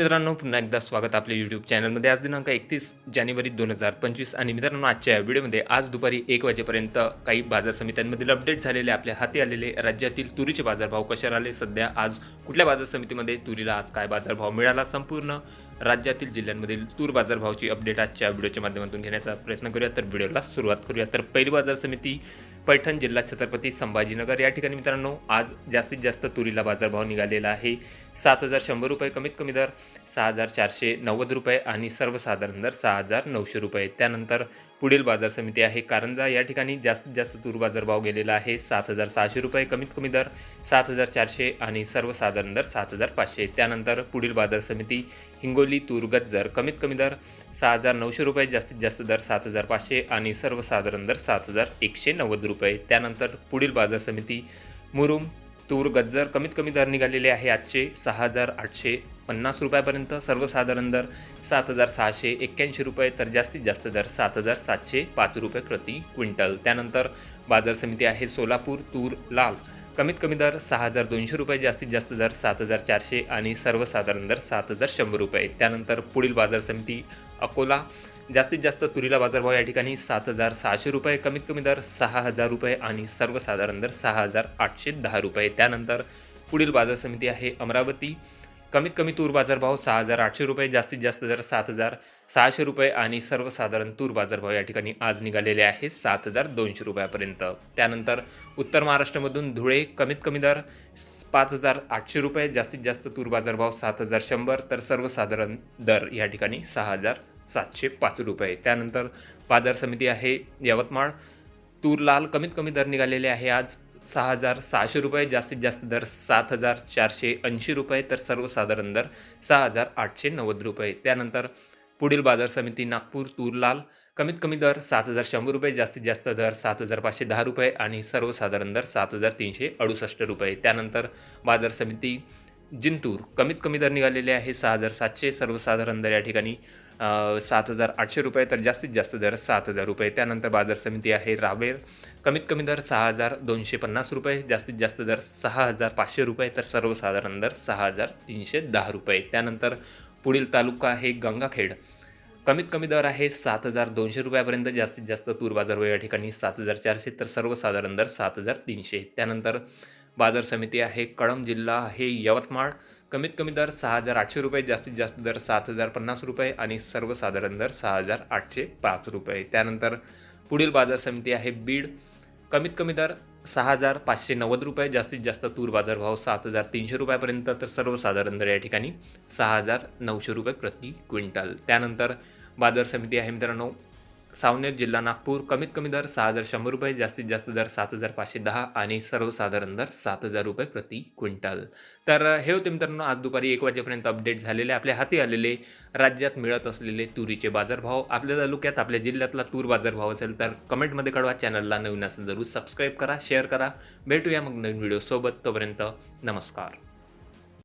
मित्रांनो पुन्हा एकदा स्वागत आपल्या यूट्यूब चॅनलमध्ये आज दिनांक एकतीस जानेवारी दोन हजार पंचवीस आणि मित्रांनो आजच्या या व्हिडिओमध्ये आज दुपारी एक वाजेपर्यंत काही बाजार समित्यांमधील अपडेट झालेले आपल्या हाती आलेले राज्यातील तुरीचे बाजारभाव कशा राहिले सध्या आज कुठल्या बाजार समितीमध्ये तुरीला आज काय बाजारभाव मिळाला संपूर्ण राज्यातील जिल्ह्यांमधील तूर बाजारभावाची अपडेट आजच्या व्हिडिओच्या माध्यमातून घेण्याचा प्रयत्न करूया. तर व्हिडिओला सुरुवात करूया. तर पहिली बाजार समिती पैठण जिल्हा छत्रपती संभाजीनगर. या ठिकाणी मित्रांनो आज जास्तीत जास्त तुरीला बाजारभाव निघालेला आहे. सात हजार शंभर रुपये कमीत कमी दर सहा हजार चारशे नव्वद रुपये आणि सर्वसाधारण दर सहा हजार नऊशे रुपये. त्यानंतर पुढील बाजार समिती आहे कारंजा. या ठिकाणी जास्तीत जास्त तूर बाजारभाव गेलेला आहे सात हजार सहाशे रुपये कमीत कमी दर सात हजार चारशे आणि सर्वसाधारण दर सात हजार पाचशे. त्यानंतर पुढील बाजार समिती हिंगोली तूर गज्जर कमीत कमी दर सहा हजार नऊशे रुपये जास्तीत जास्त दर सात हजार पाचशे आणि सर्वसाधारण दर सात हजार एकशे नव्वद रुपये. त्यानंतर पुढील बाजार समिती मुरुम तूर गज्जर कमीत कमी दर निघालेले आहे आजचे सहा हजार आठशे पन्नास रुपयापर्यंत. सर्वसाधारण दर सात हजार सहाशे एक्क्याऐंशी रुपये तर जास्तीत जास्त दर सात हजार सातशे पाच रुपये प्रति क्विंटल. त्यानंतर बाजार समिती आहे सोलापूर तूर लाल. कमीत कमी दर सहा हजार दोनशे रुपये जास्तीत जास्त दर सात हजार चारशे आणि सर्वसाधारण दर सात हजार शंभर रुपये. त्यानंतर पुढील बाजार समिती अकोला जास्तीत जास्त तुरीला बाजारभाव या ठिकाणी सात हजार सहाशे रुपये कमीत कमी दर सहा हजार रुपये आणि सर्वसाधारण दर सहा हजार आठशे दहा रुपये. त्यानंतर पुढील बाजार समिती आहे अमरावती. कमीत कमी तूर बाजारभाव सहा हजार आठशे रुपये जास्तीत जास्त दर सात हजार सहाशे रुपये आणि सर्वसाधारण तूर बाजारभाव या ठिकाणी आज निघालेले आहे सात हजार दोनशे रुपयापर्यंत. त्यानंतर उत्तर महाराष्ट्रामधून धुळे कमीत कमी दर पाच हजार आठशे रुपये जास्तीत जास्त तूर बाजारभाव सात हजार शंभर तर सर्वसाधारण दर या ठिकाणी सहा हजार सातशे पाच रुपये. त्यानंतर बाजार समिती आहे यवतमाळ. तूर लाल कमीत कमी दर निघालेले आहे आज सहा हजार सहाशे रुपये. जास्तीत जास्त दर सात हजार चारशे ऐंशी रुपये. तर सर्वसाधारण दर सहा हजार आठशे नव्वद रुपये. त्यानंतर पुढील बाजार समिती नागपूर तूर लाल कमीत कमी दर सात हजार शंभर रुपये. जास्तीत जास्त दर सात हजार पाचशे दहा रुपये आणि सर्वसाधारण दर सात हजार तीनशे अडुसष्ट रुपये. त्यानंतर बाजार समिती जिंतूर कमीत कमी दर निघालेले आहे सहा हजार सातशे. सर्वसाधारण दर या ठिकाणी सात हजार आठशे रुपये तर जास्तीत जास्त दर सात हजार रुपये. त्यानंतर बाजार समिती आहे रावेर. कमीत कमी दर सहा हजार दोनशे पन्नास रुपये जास्तीत जास्त दर सहा हजार पाचशे रुपये तर सर्वसाधारण दर सहा हजार तीनशे दहा रुपये. त्यानंतर पुढील तालुका आहे गंगाखेड. कमीत कमी दर आहे सात हजार दोनशे रुपयापर्यंत जास्तीत जास्त तूर बाजार या ठिकाणी सात हजार चारशे तर सर्वसाधारण दर सात हजार तीनशे. त्यानंतर बाजार समिती आहे कळंब जिल्हा आहे यवतमाळ. कमीत कमी दर सहा हजार आठशे रुपये जास्तीत जास्त दर सात हजार पन्नास रुपये आणि सर्वसाधारण दर सहा हजार आठशे पाच रुपये. त्यानंतर पुढील बाजार समिती आहे बीड. कमीत कमी दर सहा हजार पाचशे नव्वद रुपये जास्तीत जास्त तूर बाजार भाव सात हजार तीनशे रुपयापर्यंत तर सर्वसाधारण दर या ठिकाणी सहा हजार नऊशे रुपये प्रति क्विंटल. त्यानंतर बाजार समिती आहे मित्रांनो सावनेर जिल्हा नागपूर कमीत कमी दर सहा हजार शंभर रुपये जास्तीत जास्त दर सात हजार पाचशे दहा आणि सर्वसाधारण दर सात हजार रुपये प्रति क्विंटल. तर हे होते मित्रांनो आज दुपारी एक वाजेपर्यंत अपडेट झालेले आपल्या हाती आलेले राज्यात मिळत असलेले तुरीचे बाजारभाव. आपल्या तालुक्यात आपल्या जिल्ह्यातला तूर बाजारभाव असेल तर कमेंटमध्ये कळवा चॅनलला नवीन असेल जरूर सबस्क्राईब करा शेअर करा. भेटूया मग नवीन व्हिडिओ सोबत तोपर्यंत नमस्कार.